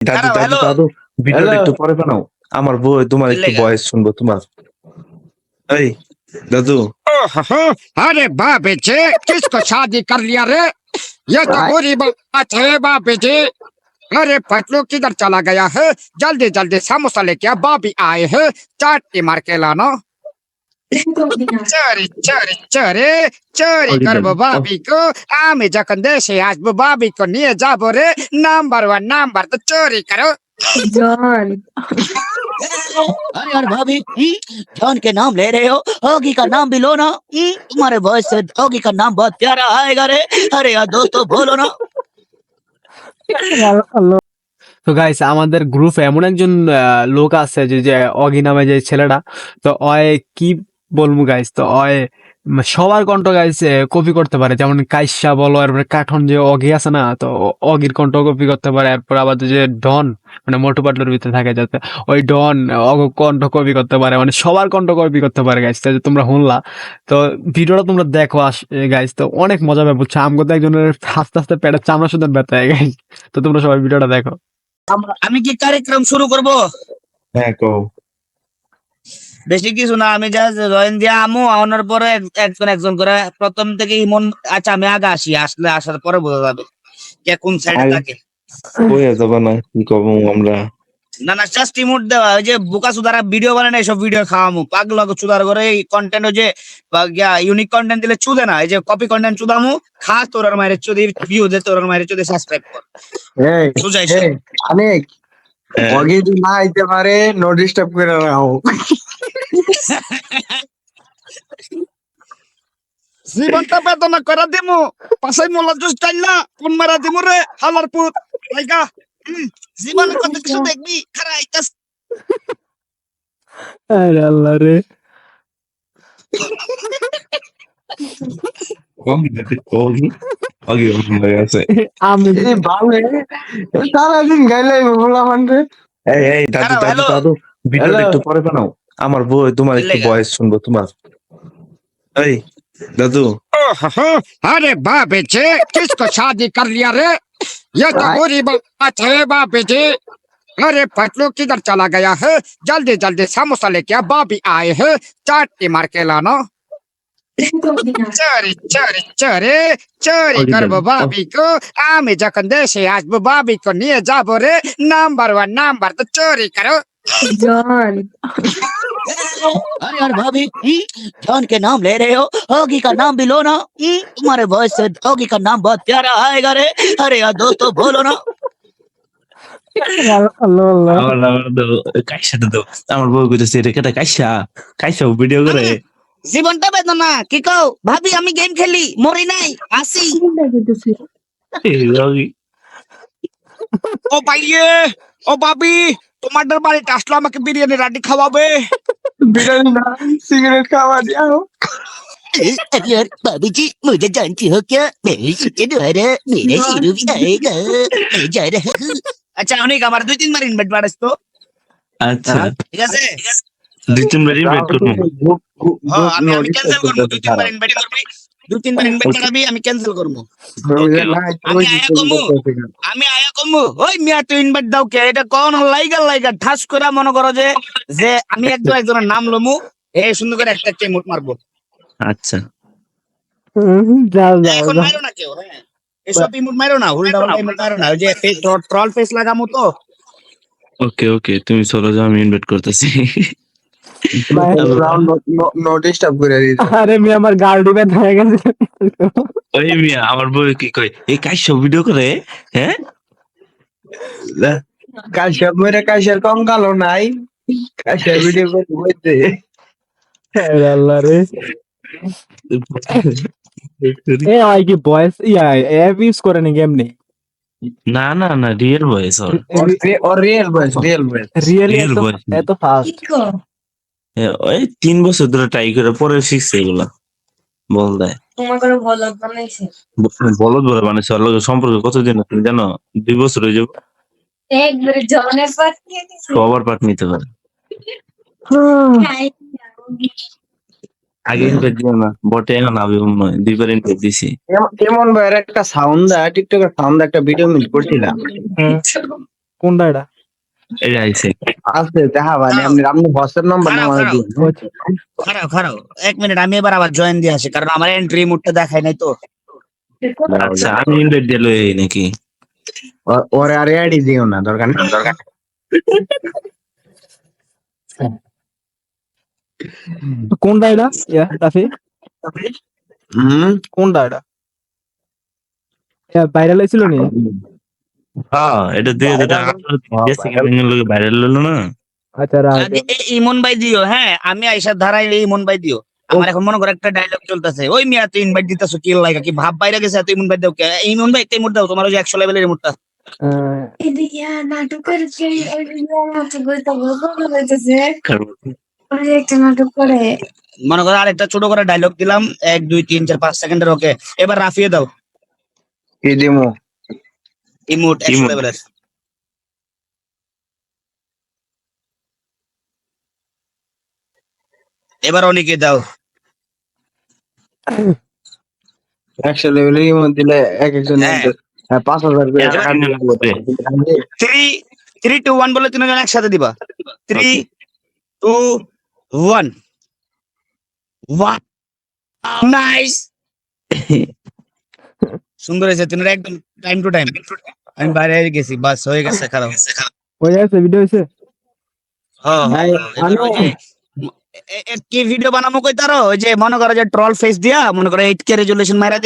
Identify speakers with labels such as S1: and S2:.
S1: দাদু
S2: দাঁড়াও,
S1: দাদু
S2: hello?
S1: দাদু ভিডিওটা
S3: Hello?
S1: একটু পরে বানাও আমার বউ তোমার একটু
S2: লেগা।
S1: ভয়েস শুনবো তোমার এই দাদু
S4: ओहो, अरे बाबे जी किसको शादी कर लिया रे ये तो
S3: भाई।
S4: बुरी बात है बाबे जी अरे पटलू किधर चला गया है जल्दी जल्दी समोसा लेके आ, बाबी आए हैं चाटी मार के लाना চরি চরি চরে
S1: চরি
S4: করব
S1: ভাবি
S4: কো আমি যখন দেশে আসব ভাবি কো নিয়ে যাব রে। নাম্বার ওয়ান নাম্বার তো চরি
S5: করো।
S2: अरे यार भाभी जॉन के नाम ले रहे हो होगी का नाम भी लो ना तुम्हारे वॉइस से होगी का नाम बहुत प्यारा आएगा रे अरे यार दोस्तों बोलो ना
S3: তো গাইস আমাদের গ্রুপে এমন একজন লোক আছে যে অগি নামে যে ছেলেটা। তো অয় কি বলব গাইস তো অয় সবার কণ্ঠ গাইস কপি করতে পারে। যেমন কাইসা বলো এরপরে কাঠন যে অগি আছে না তো অগির কণ্ঠ কপি করতে পারে। এরপর আবার যে ডন মানে মোটু পাটলোর ভিতরে থাকে যাতে ওই ডন অগ কণ্ঠ কপি করতে পারে। মানে সবার কণ্ঠ কপি করতে পারে গাইস যে তোমরা শুনলা। তো ভিডিওটা তোমরা দেখো গাইস তো অনেক মজা পাবে বুঝছ। আমগো তো একজনের আস্তে আস্তে পেটের চামড়া শুধু ব্যথা হয় গাইস তো তোমরা সবাই ভিডিওটা দেখো।
S2: আমি কি কার্যক্রম শুরু করব?
S1: হ্যাঁ কও।
S2: বেশি কিছু না আমি যা জয়েন দিয়ে আমু আনার পরে একজন একজন করে প্রথম থেকে ইমন আচ্ছা আমি আগে আসি আসলে আসার পরে বোঝা যাবে কে কোন সাইডে থাকে।
S1: কইয়া যাবা না কি কব আমরা?
S2: না না জাস্ট ইমোট দেওয়া ওই যে বোকা সুদারা ভিডিও বানায় না এইসব ভিডিও খাওয়ামু। পাগলা চুদার করে এই কন্টেন্ট যে ইউনিক কন্টেন্ট দিলে চুদে না এই যে কপি কন্টেন্ট চুদামু খা তোরার মায়ের চুদি ভিউ দে তোরার মায়ের চুদি সাবস্ক্রাইব কর।
S6: এই
S2: সুজাই
S6: অনেক
S1: হ্যাঁ।
S6: ওকে যদি না আইতে পারে নো ডিস্টার্ব করে রাখো।
S4: জীবনটা বেদনা করে দিমু। পাশাই মোলা জুস টাইলা কোন মারা দিমু রে হালার পুত। লাইগা
S2: জীবন কত কিছু দেখবি খারা আইতাস।
S3: আরে আল্লাহ রে।
S1: কম দিতে কগি অগি হয়ে আছে
S3: আমি
S6: এই ভাবে সারাদিন গাইলে ভোলা মানরে
S1: এই এই দাদু
S2: দাঁড়াও,
S1: দাদু
S2: hello?
S1: দাদু ভিডিওটা
S6: Hello?
S1: একটু পরে বানাও আমার বউ তোমার একটু
S2: লেগা।
S1: ভয়েস শুনবো তোমার এই দাদু
S4: ओहो, अरे बाबे जी किसको शादी कर लिया रे ये तो
S6: भाई।
S4: बुरी बात है बाबे जी अरे पटलू किधर चला गया है जल्दी जल्दी समोसा लेके आ, बाबी आए हैं चाटी मार के लाना চরি চরি চরে চরি করব
S1: বাবি
S4: কো আমি যখন দেশে আসব বাবি কো নিয়ে যাব রে নাম্বার ওয়ান নাম্বার তো চরি করো
S5: जॉन
S2: अरे यार भाभी जॉन के नाम ले रहे हो होगी का नाम भी लो ना तुम्हारे वॉइस से होगी का नाम बहुत प्यारा आएगा रे अरे यार दोस्तों बोलो ना
S1: আমার বউ কইতেছে রে কেটা কাইসা কাইসা ভিডিও করে
S2: জীবনটা বেদনা কি কও ভাবি আমি গেম খেলি মরি নাই আসি
S1: এই অগি
S4: ও ভাইয়ে ও বাবি তোমাদের বাড়িতে আসলো আমাকে বিরিয়ানি রান্নি খাওয়াবে
S6: বিরিয়ানি না সিগারেট খাওয়া দিও
S2: अरे यार भाभी जी मुझे जानती हो क्या मेरे चिकन द्वारा मेरा हीरो भी आएगा मैं जा रहा हूँ আচ্ছা অনেক আমার দুই তিনবার ইনভাইট বাড়াস তো
S1: আচ্ছা
S2: ঠিক আছে
S1: দুই তিনবার ইনভাইট করবো
S2: হ্যাঁ আমি আমি ক্যান্সেল করব দুই তিনবার ইনভাইট করবি দুই তিনবার ইনভাইট করাবি আমি ক্যান্সেল করব। আমি আয়া কমু। আমি আয়া কমু। ওই মিয়া তুই ইনভাইট দাও কে? এটা কোন লাইগা লাইগা? ঠাস করে মনে করো যে যে আমি একজন একজনের নাম লমু। এ সুন্দর করে একটা একটা ইমোট মারবো।
S1: আচ্ছা।
S2: এখন। মারো না কেউ হ্যাঁ। এসব ইমোট মারো না উল্টা পাল্টা ইমোট মারো না। ওই যে ট্রল ফেস লাগামু তো।
S1: ওকে ওকে তুমি চলো যাও আমি ইনভাইট করতেছি।
S6: নো ডিস্টার্ব করে দিতে
S3: আরে আমি আমার গার্ডি ব্যথা হয়ে গেছে
S1: ওই মিয়া আমার বউ কি কয় এই কাইসা ভিডিও করে হ্যাঁ
S6: কাশের মরে কাশের কম কালো নাই কাশের ভিডিও করতে বলতে
S3: আরে আল্লাহ রে এ আই কি বয়েস ইয়া অ্যাপ ইউজ করে নাকি এমনি
S1: না না না রিয়েল ভয়েস ওর
S6: ওর রিয়েল বয়স রিয়েল বয়স
S3: রিয়েলি
S1: Real
S3: এত
S1: voice.
S3: এত ফাস্ট
S1: এ, ওই তিন বছর ধরে ট্রাই করে পরে শিখছে এগুলা। বল দেয়
S5: তোমাকে ভালো বানাইছে?
S1: বলদ বলে বানাইছে ওর লগে সম্পর্ক কতদিন তুমি জানো? দুই বছর হয়ে যাবে।
S5: একবারে জনের পাঠিয়ে দিছে।
S1: আবার পাঠ নিতে পারে। আগে ইনভাইট দিও না বটে এখন আমি দুইবার ইনভাইট দিছি।
S6: কেমন ভাইয়ের একটা সাউন্ড টিকটকের সাউন্ড একটা ভিডিও মিল করছিলাম।
S3: কোনটা এটা?
S6: আছে দেখা ভাই আপনি আপনি বসের নম্বর
S2: খারাপ,
S6: দিন
S2: খারাপ খারাপ। এক মিনিট আমি এবার আবার জয়েন দিয়ে আসি কারণ আমার এন্ট্রি মুডটা দেখায় নাই তো।
S1: আচ্ছা আমি ইনভাইট দিল নাকি?
S6: ওরে আর এডি দিও না দরকার নেই। দরকার
S3: কোনটা এটা ইয়া রাফি?
S6: হুম?
S3: কোনটা এটা ভাইরাল হয়েছিল নি
S1: হ্যাঁ এটা লোকে ভাইরাল হলো না?
S3: আচ্ছা
S2: ইমন ভাই দিও হ্যাঁ আমি আইসার ধারায় ইমন ভাই দিও। আমার এখন মনে করো একটা ডায়লগ চলতেছে। ওই মিয়া তুই ইনভাইট দিতেছো কি লাগা কি ভাব বাইরে গেছে তুই ইমন দাও ইমন ভাই একটা ইমোট তোমার ওই একশো লেভেলের ইমোটটা মনে করো আরেকটা ছোট করে ডায়লগ দিলাম এক দুই তিন চার পাঁচ সেকেন্ডের ওকে এবার রাফিয়ে দাও।
S6: কি দিমু?
S2: ইমোট একশো
S1: Emote।
S2: লেভেলের এবার অনেকে দাও।
S6: একশো লেভেলের মধ্যে দিলে এক একজন
S2: হ্যাঁ।
S6: হ্যাঁ, পাঁচ হাজার।
S2: থ্রি থ্রি টু ওয়ান বলে তিনজন একসাথে দিবা। Three two one one nice সুন্দর হয়েছে তিনটা একদম টাইম টু টাইম আমি বাইরে গেছি বাস হয়ে গেছে খারাপ।
S3: হয়ে গেছে ভিডিও হয়েছে
S2: হ্যাঁ কি ভিডিও বানাবো কই তারো ওই যে মনে করো যে ট্রল ফেস দিয়া মনে করো এইট কে রেজুলেশন মাইরা